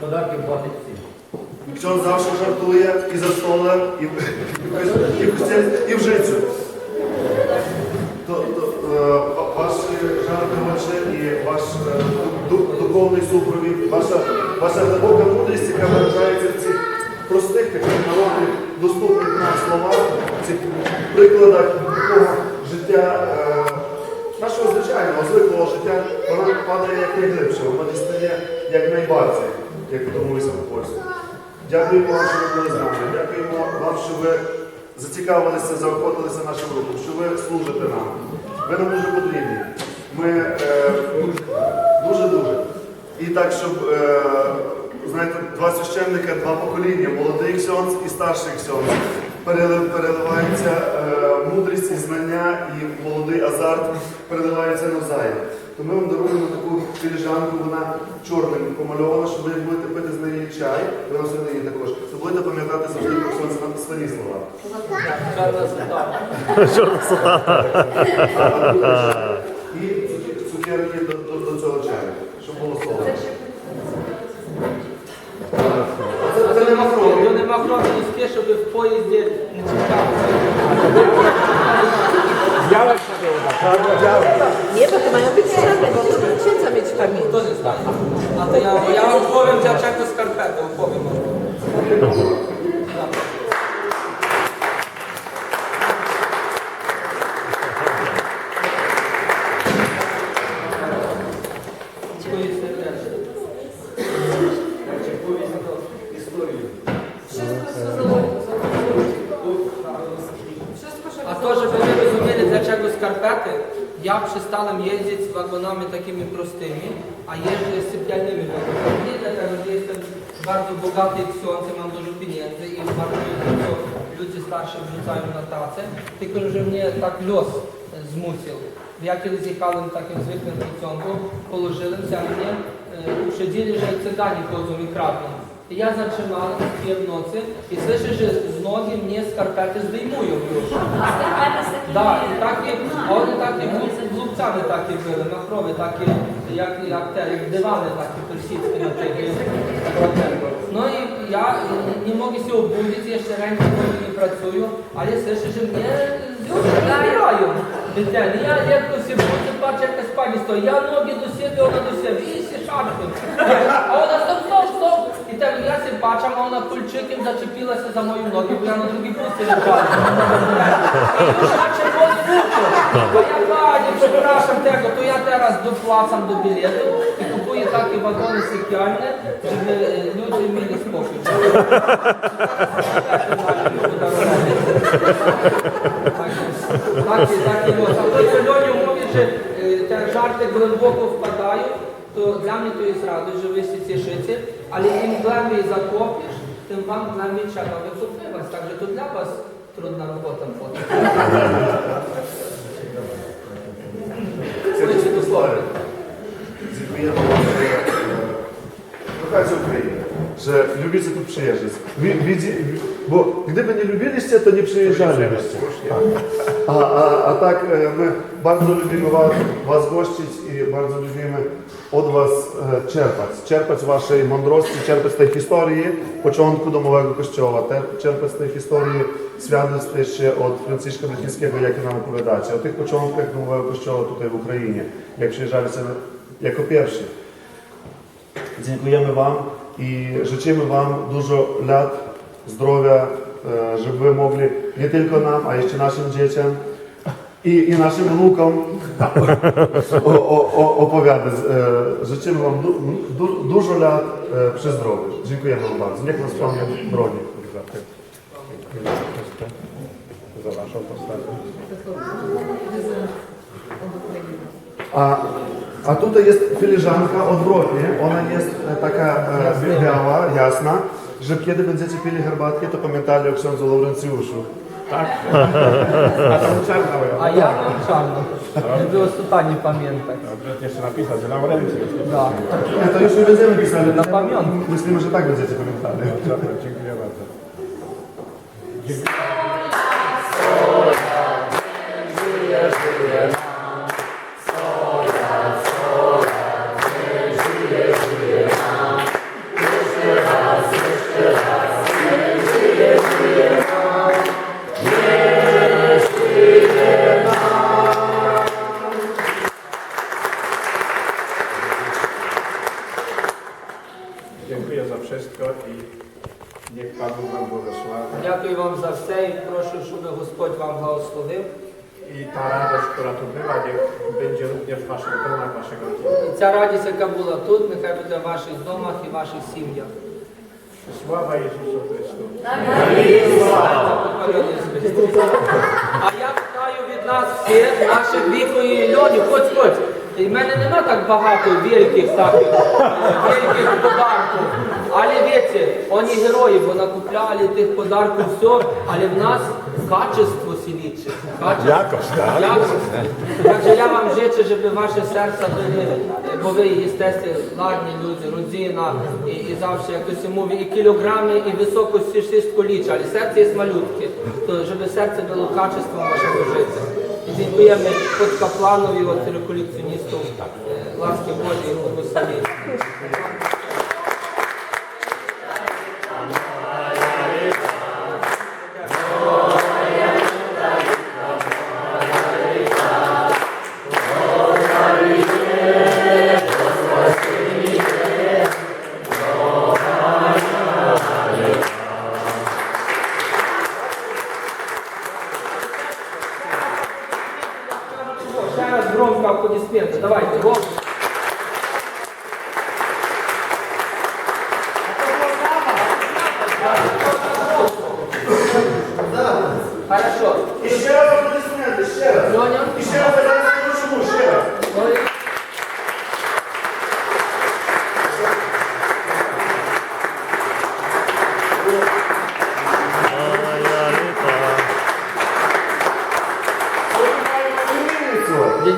Подарки платить всі. Żartuje i za stolem, i, w- i, w, chce- i w życiu. To, to e, wa- wasze żarty wasze i wasz e, духовний супровід, ваша, ваша глибока мудрість, яка виражається в цих простих, таких народних, доступних нам словах, в цих прикладах такого життя, е, нашого звичайного, звиклого життя, вона падає як найглибше, вона дістає як найбарця, як домовився по польську. Дякуємо вам, що ви були з нами. Дякуємо вам, що ви зацікавилися, заохотилися нашим рухом, що ви служите нам. Ви нам дуже потрібні. Ми е, дуже-дуже. І так, щоб, е, знаєте, два священника, два покоління, молодий ксьонц і старший ксьонц. Перелив- Переливається е, мудрість і знання, і молодий азарт переливається навзаєм. То ми вам даруємо таку філіжанку, вона чорним помальована, щоб ви будете пити з неї чай, ви на сьогодні також, то будете пам'ятати завжди про сонце на свої слова. І цуки- цукерки до, до, до цього чаю, щоб було слово. Це, це не макрони. То нема крові низьки, щоб в поїзді не чекалося. Nie, bo to mają być same, bo to księdza mieć w pamięci. Хто не знає? А то я, я вам повім takimi prostymi, a jeżdżę sypialnymi. Nie dlatego, że jestem bardzo bogaty ksiądz i mam dużo pieniędzy i bardzo dużo ludzie starsi wrzucają na tacę, tylko że mnie tak los zmusił. Ja kiedyś zjechałem takim zwykłym pociągu, położyłem za mnie e, uprzedzili, że cyganie chodzą i kradną. Się w nocy i słyszę, że z nogi mnie skarpety zdejmują już. Да, і такі, а вони такі глуп- глупцями такі були, махрові, такі, як, як, те, як дивани такі персидські на тих. Ну і я не можу się obudzić, jeszcze ręce moje nie pracują, ale słyszę, że mnie już zabierają. Ten, ja lekko się budzę, patrzę jakaś pani stoi, ja nogi do siebie, ona do siebie i się szarpię. Tak ja się patrzę, a ona kulczykiem zaczepiła się za moje nogi, bo ja na drugi pusty leżałem. I już patrzę po zwójcu. To ja pani, przepraszam tego, to ja teraz dopłacam do biletu i kupuję takie wagony sypialne, żeby e, ludzie mieli spokój. Takie, takie los. A to, e, to dla mnie to jest radość, że wy się cieszycie, ale im głębiej zakopiesz, tym wam głębiej trzeba wykupywać. Także to dla was trudna robota potem. Słuchajcie dosłownie. Dziękujemy wam, że e, kochacie Ukrainę, że lubicie tu przyjeżdżać. Wi- Widzi, bo gdyby nie lubiliście, to nie przyjeżdżalibyście. A, a, a tak e, my bardzo lubimy was, was gościć i bardzo lubimy od was e, czerpać. Czerpać waszej mądrości, czerpać z tej historii początku domowego kościoła, czerpać z tej historii świadectw jeszcze od Franciszka Brytyjskiego, jakie nam opowiadacie, o tych początkach domowego kościoła tutaj w Ukrainie, jak przyjeżdżaliście jako pierwsi. Dziękujemy Wam i życzymy Wam dużo lat zdrowia, e, żeby Wy mogli nie tylko nam, a jeszcze naszym dzieciom i, i naszym wnukom o, o, o, opowiadać. E, Życzymy Wam du, du, dużo lat e, przy zdrowiu. Dziękujemy Wam bardzo. Niech nas Pan broni. Za waszą postawę. A, a tutaj jest filiżanka odwrotnie. Ona jest e, taka e, biała, jasna, że kiedy będziecie pili herbatkę, to pamiętali o księdzu Laurencjuszu. A tam czarna A ja mam czarno, żeby o nie pamiętać. Dobrze, jeszcze napisać, że Laurencjusz. Да. Nie, to już nie będziemy pisali. Na pamiątkę. Myślimy, że tak będziecie pamiętali. Dobra, dziękuję bardzo. Dziękuję również w Waszych domach, І ця радість, яка була тут, нехай буде в ваших домах і ваших сім'ях. Sława Jezusu Chrystu. А я питаю від нас всіх, наших віку і льонів, хоч хоч. І в мене нема так багато великих таких, великих подарків. Але віці, вони герої, бо накупляли тих подарків все, але в нас качество сіліче. Якость, Якость. Так що я вам жичу, щоб ваше серце були, бо ви, естественно, ладні люди, родина, і, і завжди якось мові, і кілограми, і високості шістко ліч, але серце є малютке, то щоб серце було качеством вашого життя. І дякуємо от Капланові, от реколекціоністу е, ласки Божої благословення. Ще Давайте,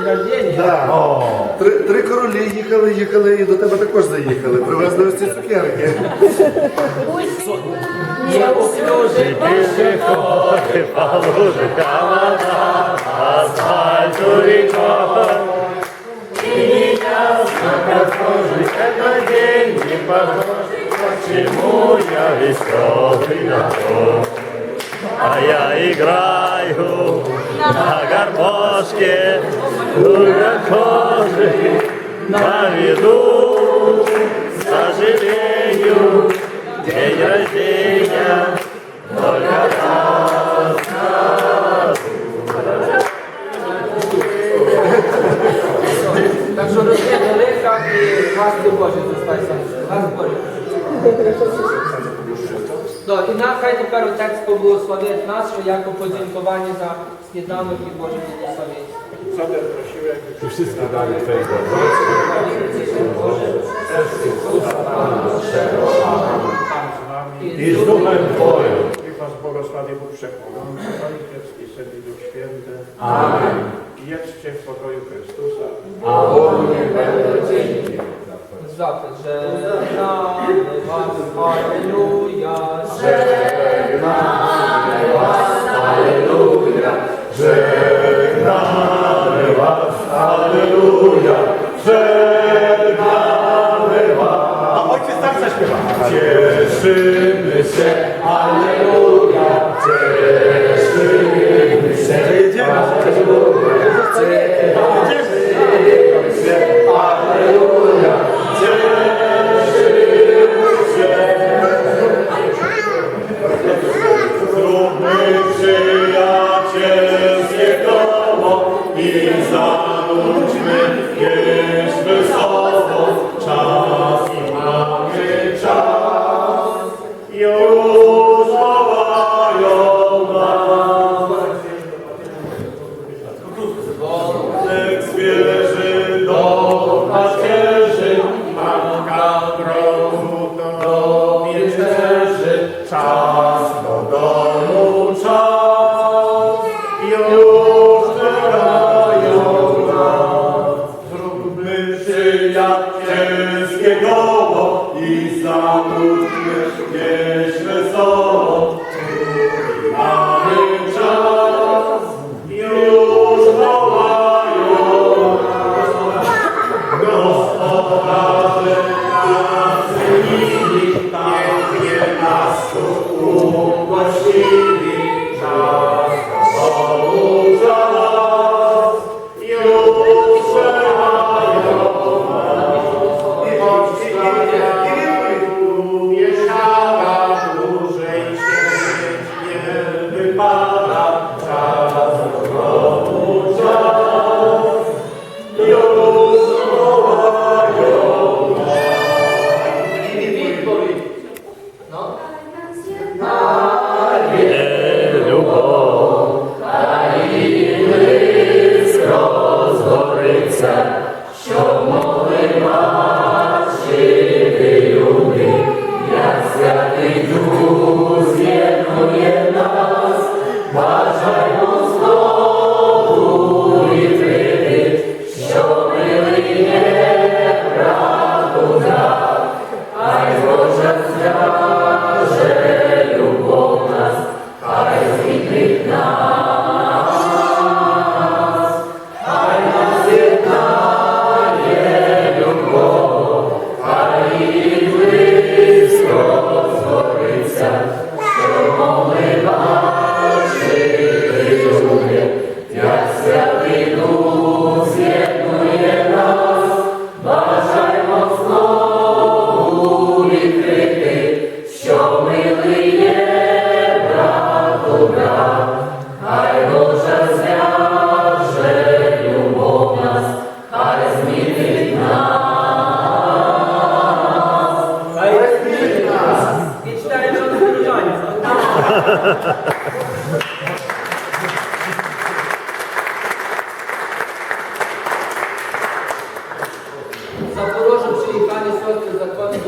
День рождения. Да. Три, три королі їхали, їхали і до тебе також заїхали. Привезли ось ці цукерки. Не уклюжий. Почему я веселый на то? А я играю на гармошке, кожи на виду. К сожалению, день рождения только Так Да, і нехай тепер Отець поблагословить нас, що як подякування за сніданок і Боже благословення. Co bym prosił, jakby Wszystkie dane Twojego z Wami. i z duchem Twoim. Niech Was błogosławi Bóg Wszechmogący, Ojciec i Syn i Duch Święty. Amen. Jedźcie w pokoju Chrystusa. zakres, że nam was, Alleluja, że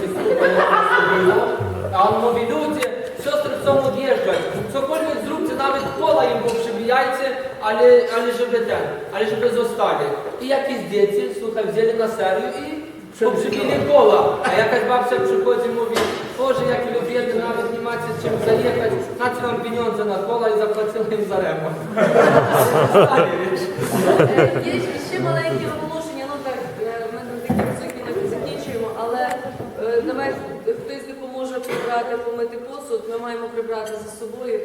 Biskupa Jana a on mówi, ludzie, siostry chcą odjeżdżać, cokolwiek zróbcie, nawet kola im poprzybijajcie, ale, ale żeby ten, ale żeby zostali. I jakieś dzieci, słuchaj, wzięli na serio i poprzybili kola. A jakaś babcia przychodzi i mówi, Boże, jakie lubię, nawet навіть macie чим заїхати. Наче вам пеньонзи на кола і заплатили їм за ремонт. Є ще маленькі оголошення, ну так, е, ми на такі високі не закінчуємо, але е, давай хтось допоможе прибрати, помити посуд, ми маємо прибрати за собою.